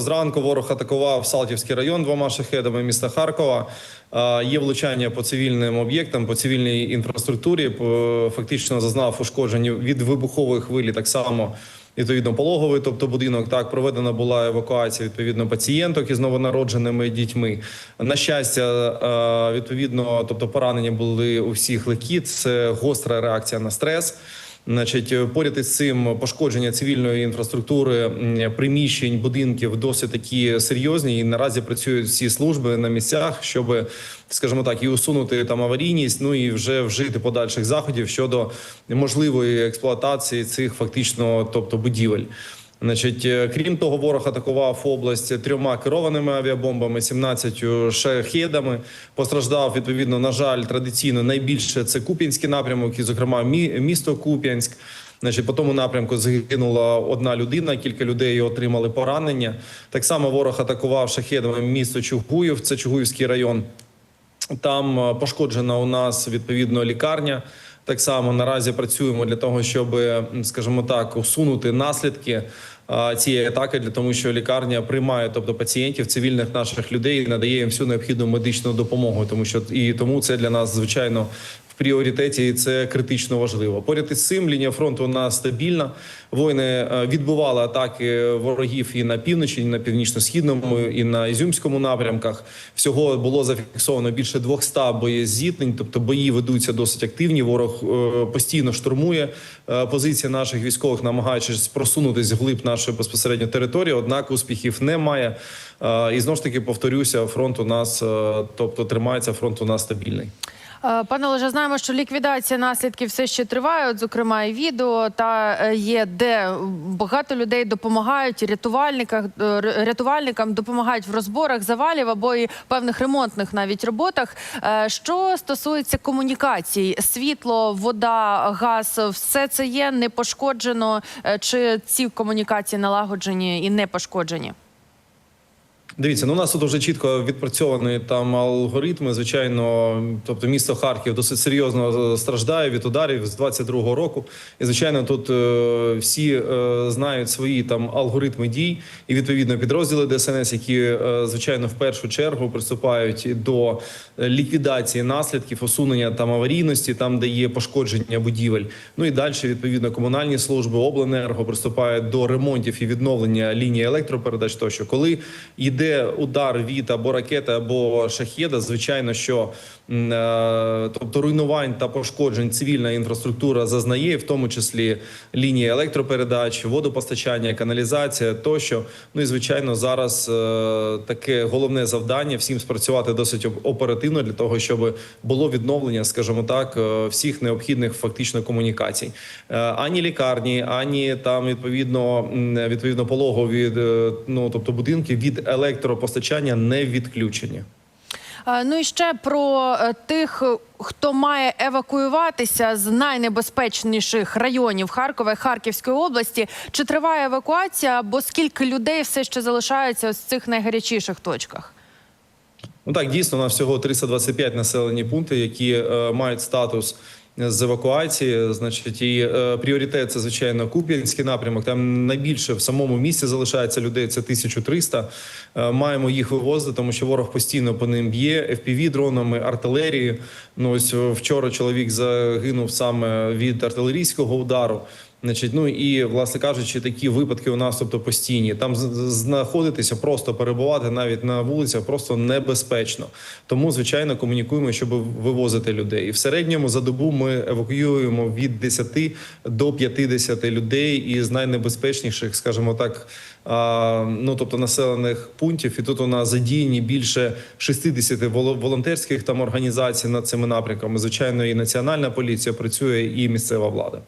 Зранку ворог атакував Салтівський район двома шахедами міста Харкова. Є влучання по цивільним об'єктам, по цивільній інфраструктурі. Фактично зазнав ушкоджень від вибухової хвилі. Так само відповідно пологовий, тобто будинок. Так проведена була евакуація відповідно пацієнток із новонародженими дітьми. На щастя, відповідно, тобто поранення були у всіх легкі. Це гостра реакція на стрес. Значить, е, поряд із цим пошкодження цивільної інфраструктури, приміщень, будинків досить такі серйозні. І наразі працюють всі служби на місцях, щоб, скажімо так, і усунути там аварійність, ну і вже вжити подальших заходів щодо можливої експлуатації цих фактично, тобто будівель. Значить, е, крім того, ворог атакував область трьома керованими авіабомбами, 17 шахедами. Постраждав відповідно, на жаль, традиційно найбільше це Куп'янський напрямок, і зокрема мі- місто Куп'янськ. Значить, по тому напрямку загинула одна людина, кілька людей отримали поранення. Так само ворог атакував шахедами місто Чугуїв, це Чугуївський район. Там е, пошкоджена у нас відповідно лікарня. Так само наразі працюємо для того, щоб, скажімо так, усунути наслідки цієї атаки, для того, що лікарня приймає, тобто пацієнтів, цивільних наших людей, і надає їм всю необхідну медичну допомогу. Тому що і тому це для нас звичайно пріоритеті, і це критично важливо. Поряд із цим лінія фронту у стабільна. Воїни е, відбували атаки ворогів і на півночі, і на північно-східному, і на ізюмському напрямках. Всього було зафіксовано більше 200 боєзіткнень, тобто бої ведуться досить активні. Ворог е, постійно штурмує е, позиції наших військових, намагаючись просунутись вглиб нашої безпосередньо території. Однак успіхів немає. І знову ж таки повторюся, фронт у нас, тобто тримається фронт у нас стабільний. Е, Пане Олеже, знаємо, що ліквідація наслідків все ще триває. От, зокрема, і відео та е, є, де багато людей допомагають рятувальникам, е, рятувальникам допомагають в розборах завалів або і певних ремонтних навіть роботах. Що стосується комунікацій, світло, вода, газ, все це є не пошкоджено. Чи ці комунікації налагоджені і не пошкоджені? Дивіться, ну у нас тут вже чітко відпрацьовані там алгоритми. Звичайно, тобто місто Харків досить серйозно страждає від ударів з 22-го року. І звичайно, тут е, всі е, знають свої там алгоритми дій і відповідно підрозділи ДСНС, які е, звичайно в першу чергу приступають до ліквідації наслідків, усунення там аварійності, там де є пошкодження будівель. Ну і далі відповідно комунальні служби обленерго приступають до ремонтів і відновлення лінії електропередач. Тощо, коли йде удар від або ракети, або шахеда, звичайно, що е, тобто руйнувань та пошкоджень цивільна інфраструктура зазнає, в тому числі лінії електропередач, водопостачання, каналізація тощо. Ну і звичайно, зараз е, таке головне завдання всім спрацювати досить оп- оперативно для того, щоб було відновлення, скажімо так, е, всіх необхідних фактично комунікацій. Ані лікарні, ані там відповідно відповідно пологові, ну тобто будинки від електропостачання не відключені. Ну і ще про е, тих, е, хто має евакуюватися з найнебезпечніших районів Харкова і Харківської області. Чи триває евакуація? Бо скільки людей все ще залишаються в цих найгарячіших точках? Ну так дійсно у нас всього 325 населені пункти, які е, мають статус. З евакуації, значить, і е, пріоритет це звичайно Куп'янський напрямок. Там найбільше в самому місті залишається людей. Це 1300. Е, маємо їх вивозити, тому що ворог постійно по ним б'є fpv дронами, артилерією. Ну ось вчора чоловік загинув саме від артилерійського удару. Значить, ну і власне кажучи, такі випадки у нас, тобто постійні. Там знаходитися, просто перебувати навіть на вулицях, просто небезпечно. Тому, звичайно, комунікуємо, щоб вивозити людей. І в середньому за добу ми евакуюємо від 10 до 50 людей із найнебезпечніших, скажімо так, ну тобто населених пунктів. І тут у нас задіяні більше 60 воло- волонтерських там організацій над цими напрямками. Звичайно, і національна поліція працює, і місцева влада.